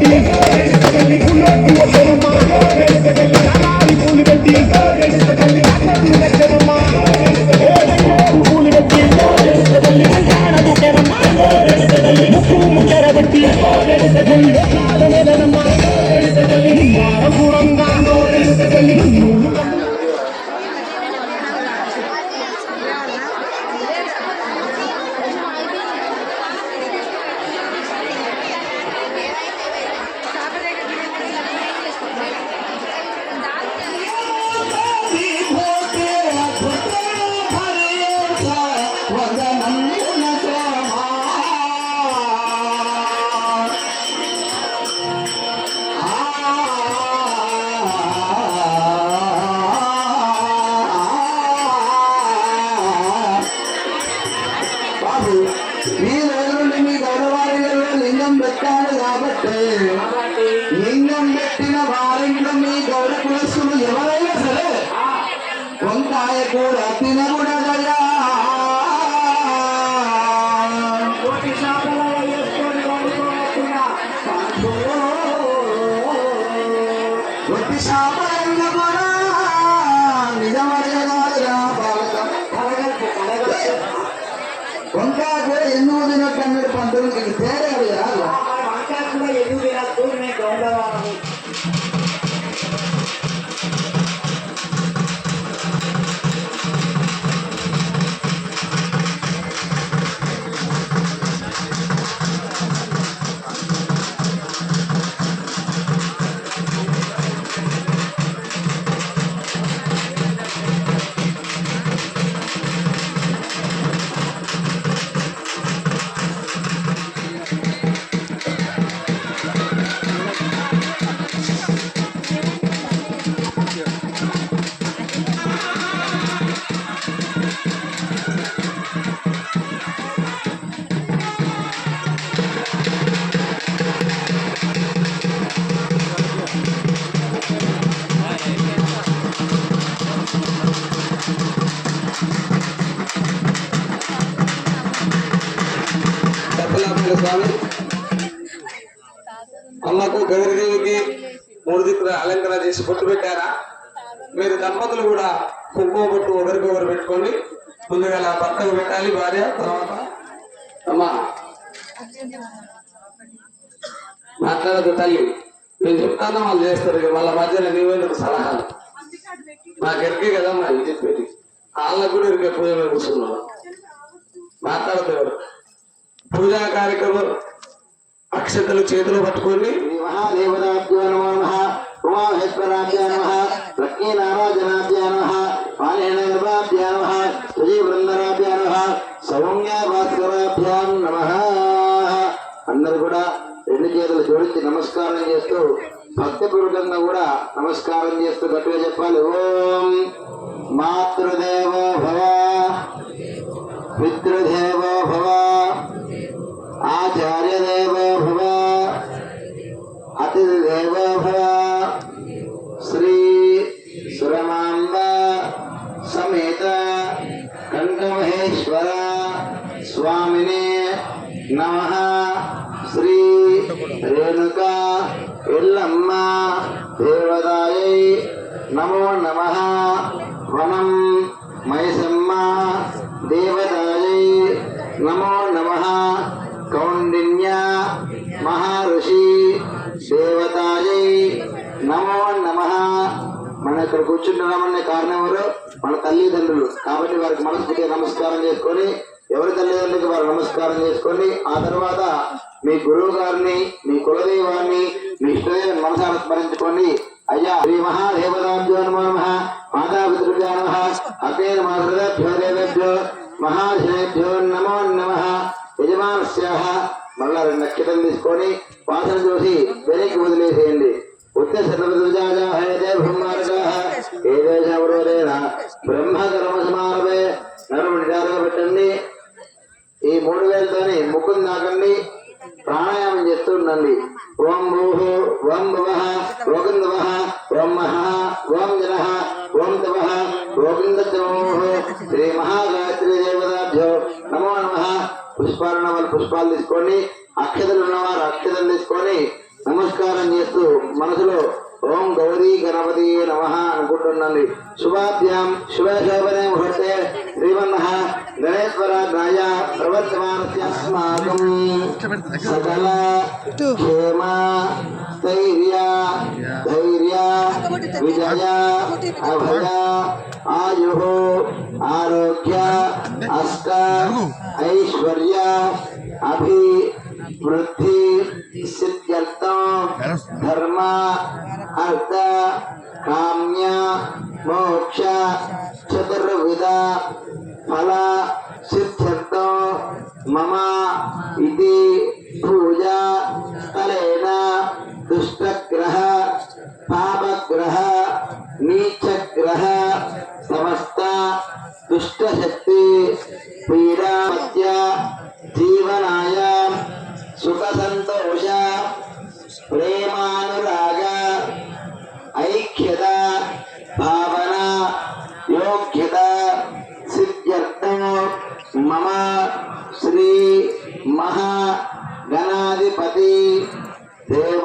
Y ese película tuvo todo para మీ రోజులు మీ గౌరవాలలో లింగం పెట్టాడు కాబట్టి లింగం పెట్టిన వారింట్లో మీ గౌరవ కులస్తులు ఎవరైనా సరే వంకాయ కూర తినకూడదయ్యా ఒట్టి కూడా వంకాయ Ноги ну, స్వామి అమ్మకు గౌరీదేవికి మూడు దిక్కుల అలంకరణ చేసి బొట్టు పెట్టారా? మీరు దంపతులు కూడా కుంకుమ బొట్టు ఒకరికొకరు పెట్టుకోండి. ముందుగా భర్తకు పెట్టాలి భార్య తర్వాత అమ్మా. మాట్లాడదు తల్లి. నేను చెప్తాను వాళ్ళు చేస్తారు వాళ్ళ వాళ్ళ మధ్యన నీవెందుకు సలహాలు? నాకు ఎరికే కదా మరి చెప్పేది. వాళ్ళకు కూడా ఇరికే పూజ మీద కూర్చున్నాను మాట్లాడదు ఎవరు. పూజా కార్యక్రమం అక్షతలు చేతులు పట్టుకొని అందరు కూడా రెండు చేతులు జోడించి నమస్కారం చేస్తూ భక్తిపూర్వకంగా కూడా నమస్కారం చేస్తూ గట్టిగా చెప్పాలి. ఓం మాతృదేవో భవ పితృదేవో భవ. ఆచార్యదేవో భవ అతిథిదేవో భవ శ్రీ సురమాంబ సమేత కంఠమహేశ్వర స్వామినే నమ శ్రీ రేణుక ఎల్లమ్మ దేవదాయై నమో నమ వనం మైసమ్మ దేవదాయై నమో నమ కౌండిన్య మహర్షి దేవతాయై నమో నమ మన ఇక్కడ కూర్చుంటున్నామనే కారణం ఎవరు? మన తల్లిదండ్రులు. కాబట్టి వారికి మనసుకి నమస్కారం చేసుకొని ఎవరి తల్లిదండ్రులకు వారు నమస్కారం చేసుకొని ఆ తర్వాత మీ గురువు గారిని మీ కులదైవాన్ని మీ ఇష్టదైవాన్ని మనసారా స్మరించుకోండి అయ్యా శ్రీ మహాదేవతాభ్యో నమో నమ మాతాపితృభ్యో నమ అపేర్ మాతృభ్యో దేవేభ్యో మహాశనేభ్యో నమో నమ. యజమానస్య మళ్ళా రెండు నక్షత్రం తీసుకొని వాసన చూసి వెనక్కి వదిలేసేయండి. ఉత్త సర్వజాజాహేదే బ్రహ్మార్గాః ఏదేశవరోధేన బ్రహ్మకర్మ సమారభే నరుడు నిటారుగా పెట్టండి. ఈ మూడు వేలతోని ముక్కుని నాకండి. ప్రాణాయామం చేస్తూ ఉండండి. ఓం భూహు ఓం భువః. పుష్పాలు తీసుకొని అక్షతలు ఉన్నవారు అక్షతలు తీసుకొని నమస్కారం చేస్తూ మనసులో ఓం గౌరీ గణపతి నమ అనుకుంటున్నది శుభాభ్యాం శుభశోభనే ముహూర్తే శ్రీమన్న గణేశ్వరాయ ప్రవర్తమానస్మాకం సకల క్షేమ స్థైర్య ధైర్య విజయ అభయ ఆయు ఆరోగ్య అష్ట ఐశ్వర్య అభి వృద్ధి సిద్ధ్యర్థం ధర్మ అర్థ కామ్య మోక్ష చతుర్విధ ఫల సిద్ధ్యర్థం యోగ్యత సిద్ధ్యర్థం మమ శ్రీ మహా గణాధిపతి దేవ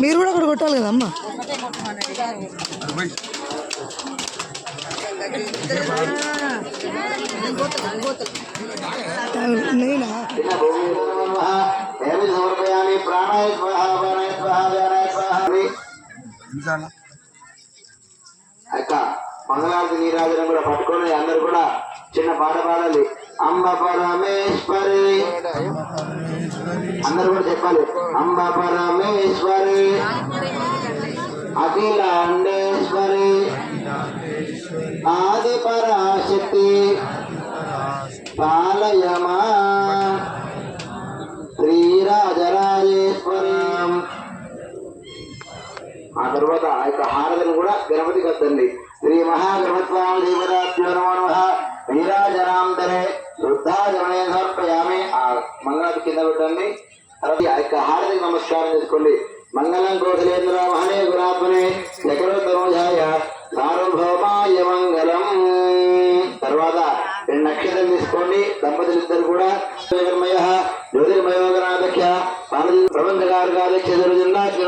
మీరు కూడా అక్కడ కొట్టాలి కదా అమ్మ? నేనా అక్క మంగళారతి నీరాజనం కూడా పట్టుకొని అందరు కూడా చిన్న పాట పాడాలి. అంబ పరమేశ్వరి అందరు కూడా చెప్పాలి. అంబ పరమేశ్వరి అఖిలాండేశ్వరి. ఆది పరాశక్తి పాలయమా. శ్రీరాజరాజేశ్వరి. ఆ తర్వాత ఆ యొక్క హారతిని కూడా గణపతికి వద్దండి. శ్రీ మహాగణపత్వాం దేవతాభ్యో నమ. మంగళాది కింద ఆ యొక్క హారతికి నమస్కారం చేసుకోండి మంగళం కోసలేంద్ర మహనే గుణాత్మనే చక్రోత్తరోజాయ సార్వభౌమాయ మంగళం. తర్వాత రెండు నక్షత్రం తీసుకోండి. దంపతులు ఇద్దరు కూడా జ్యోతిర్మయ జ్యోతిర్మయోగనాథక్ష ప్రబంధకారకాదక్ష దుర్జనాజ్ఞ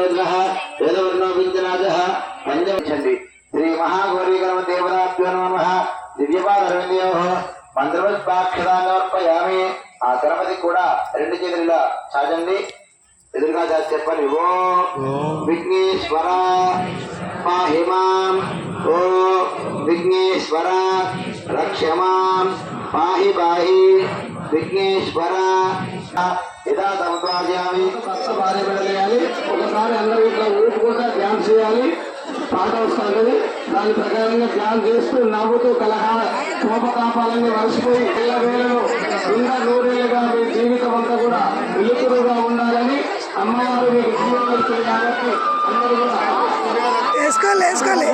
పంచమించండి శ్రీ మహాగౌరీ గణమ దేవతాభ్యో నమ. దివ్యపాదరవిందయో మంత్రవత్పాక్షరాన్ని ఆ గణపతి కూడా రెండు చేతులు చాచండి. ఎదురుగా చాచి చెప్పండి. ఓ విఘ్నేశ్వర పాహిమాం ఓ విఘ్నేశ్వర రక్షమాం. పాహి పాహి విఘ్నేశ్వర. యథా భార్య బిడ్డలేయాలి ఒకసారి అందరూ ఇట్లా ఊపుకుంటా డ్యాన్స్ చేయాలి. పాట వస్తుంది దాని ప్రకారంగా డ్యాన్స్ చేస్తూ నవ్వుతూ కలహ కోపతాపాలన్నీ మర్చిపోయి పిల్ల వేళలో ఇంకా నూరేళ్ళుగా మీ జీవితం అంతా కూడా వెలుతురుగా ఉండాలని అమ్మవారు మీకు జీవం ఇస్తుంది కాబట్టి అందరూ కూడా వేసుకోవాలి వేసుకోవాలి.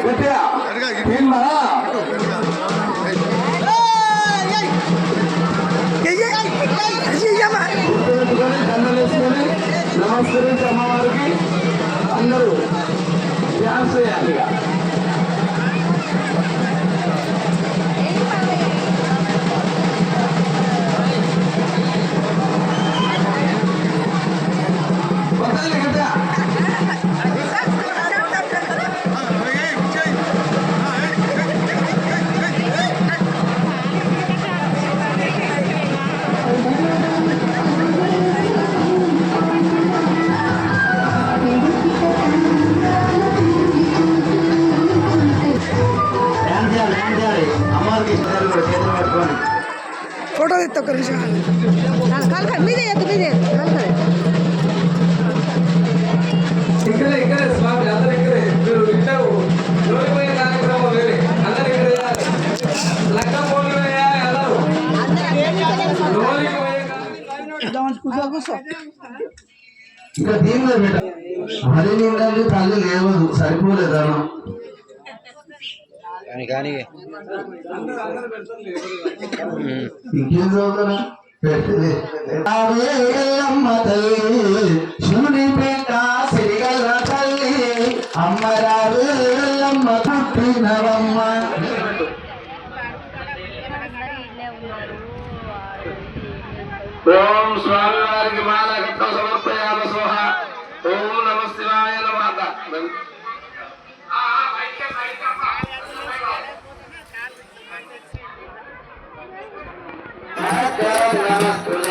గట్టిగా. Consider ఫోటో తెస్తా ఒక్క నిమిషం కలకడ మీదే ఎత్తు మీదే కలకడ ఇక్కడే ఇక్కడే స్వామి అందరు ఇక్కడే మీరు ఇద్దరు ఓడిపోయే కార్యక్రమం వేరే అందరు ఇక్కడే లక్క పోటీ వేయాలి అందరూ ఓడిపోయే ఇంకా దీనిలో పెట్ట మరి నిండాలి తల్లి లేవదు సరిపోలేదు అన్నం కానీ కానీ. అమ్మ తల్లి శివుని పేట తల్లి అమ్మ అమ్మ పుట్టినవమ్మ ఓం స్వామి వారికి మాలకట్ట సమర్పయామ స్వహ. ఓం నమ శివాయ నమః. Hasta la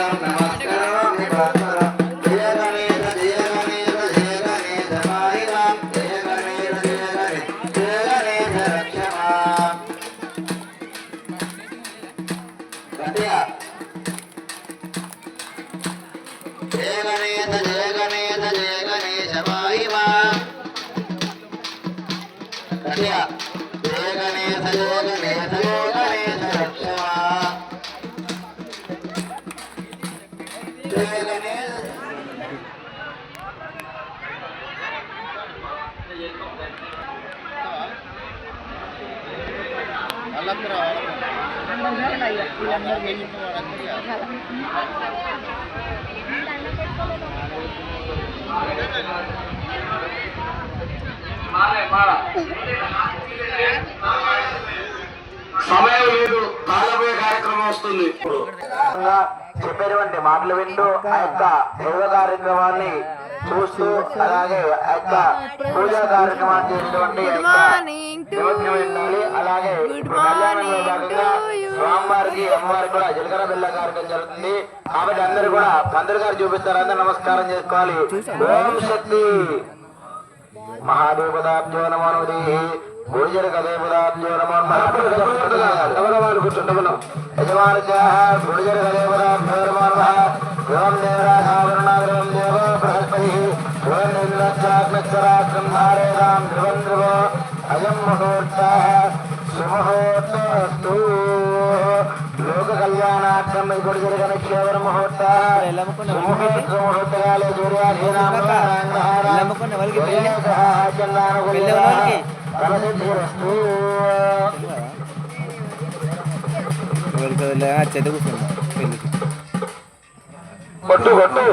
సమయం లేదు కాలపోయే కార్యక్రమం వస్తుంది. చెప్పేటువంటి మాటలు వింటూ ఆ యొక్క దైవ కార్యక్రమాన్ని చూస్తూ అలాగే యొక్క పూజా నిమగ్నం ఉండాలి అలాగే స్వామివారికి అమ్మవారికి కూడా జీలకర్ర బెల్ల కార్యక్రమం జరుగుతుంది కాబట్టి అందరూ కూడా పంతులు గారు చూపిస్తారు అందరూ నమస్కారం చేసుకోవాలి ఓం శక్తి మహాదేవదాబ్జో నమో నమది భోజన కదేవదాబ్జో నమో నమో కూర్చుంటాము యజమాన భోజన కదేవదాబ్జో నమో ఓం దేవరాధావరణాగరం దేవ ఇంద్రాగ్నక్షరాగ్రం ధారేరాం ధ్రువం ధ్రువో అయం ముహూర్త సుముహూర్తస్తు లోక కళ్యాణార్థం ఇప్పుడు జరిగిన కేవల ముహూర్త సుముహూర్త ముహూర్తకాలే సూర్యాధీనాం ఎవరికి వెళ్ళా చెత్త కూర్చున్నా పెళ్ళికి కొట్టు కొట్టు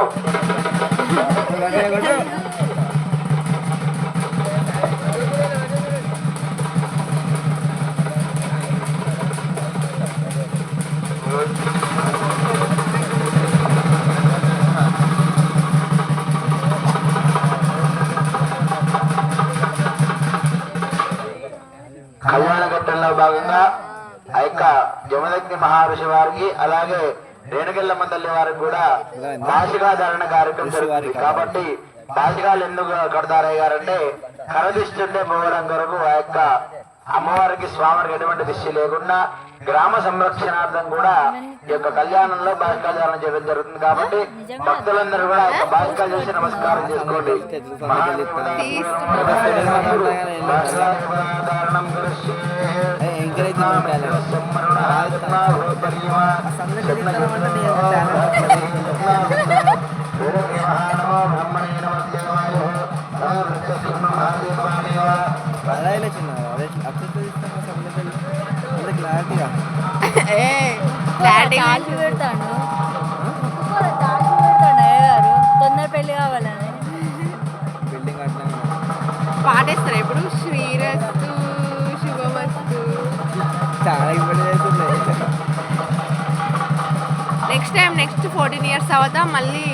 భాగంగా ఆ యొక్క జమదగ్ని మహర్షి వారికి అలాగే రేణుకెళ్ళమ్మ తల్లి వారికి కూడా బాసికా ధారణ కార్యక్రమం జరుగుతుంది. కాబట్టి బాసికాలు ఎందుకు కడతారయ్య గారంటే కరదిస్తుంటే పోవడం కొరకు ఆ యొక్క అమ్మవారికి స్వామికి ఎటువంటి దిష్టి లేకుండా గ్రామ సంరక్షణార్థం కూడా ఈ యొక్క కళ్యాణంలో బాసికాలు ధారణ చేయడం జరుగుతుంది. కాబట్టి భక్తులందరూ కూడా యొక్క బాసికాలు చేసి నమస్కారం చేసుకోండి. మహాదేవదారణం ఇలా చిన్న అదే అక్కడ క్లారిటీగా తొందర పెళ్ళి కావాలని బిల్డింగ్ అట్లా పాటేస్తారు ఇప్పుడు? చాలా ఇబ్బంది అవుతుంది next time next fourteen years తర్వాత మళ్ళీ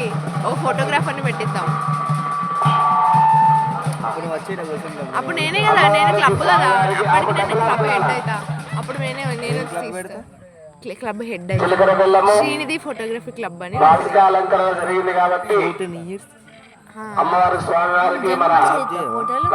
ఒక ఫోటోగ్రాఫర్ని పెట్టిద్దాం. అప్పుడు నేనే కదా నేను క్లబ్ కదా. అప్పటికి నేను క్లబ్ హెడ్ అవుతా అప్పుడు నేనే నేను క్లబ్ హెడ్ అవుతా శ్రీనిధి ఫోటోగ్రఫీ క్లబ్ అని. ఫోటోలు